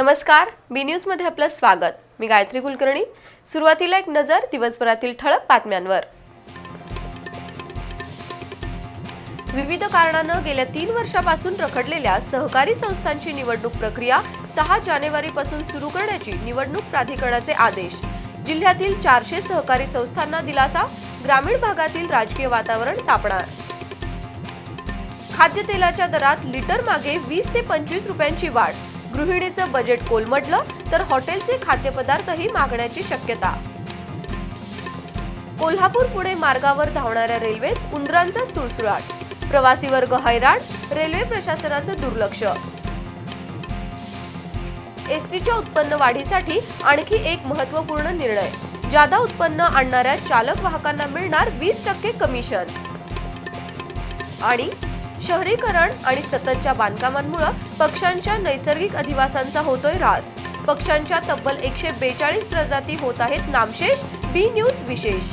नमस्कार बी न्यूजमध्ये आपलं स्वागत. मी गायत्री कुलकर्णी. सुरुवातीला एक नजर दिवसभरातील ठळक बातम्यांवर. विविध कारणानं गेल्या तीन वर्षापासून रखडलेल्या सहकारी संस्थांची निवडणूक प्रक्रिया सहा जानेवारीपासून सुरू करण्याची निवडणूक प्राधिकरणाचे आदेश. जिल्ह्यातील चारशे सहकारी संस्थांना दिलासा ग्रामीण भागातील राजकीय वातावरण तापणार. खाद्यतेलाच्या दरात लिटर मागे वीस ते पंचवीस रुपयांची वाढ. गृहिणीचं बजेट कोलमडलं तर हॉटेलचे खाद्यपदार्थही मागण्याची शक्यता. कोल्हापूर पुणे मार्गावर धावणाऱ्या रेल्वेत उंदरांचा सुळसुळाट. प्रवासी वर्ग हैराण रेल्वे प्रशासनाचं दुर्लक्ष. एसटीच्या उत्पन्न वाढीसाठी आणखी एक महत्त्वपूर्ण निर्णय. जादा उत्पन्न आणणाऱ्या चालक वाहकांना मिळणार वीस टक्के कमिशन. आणि शहरीकरण आणि सततच्या बांधकामांमुळे पक्ष्यांच्या नैसर्गिक अधिवासांचा होतोय ऱ्हास पक्ष्यांच्या तब्बल एकशे बेचाळीस प्रजाती होत आहेत. नामशेष बी न्यूज विशेष.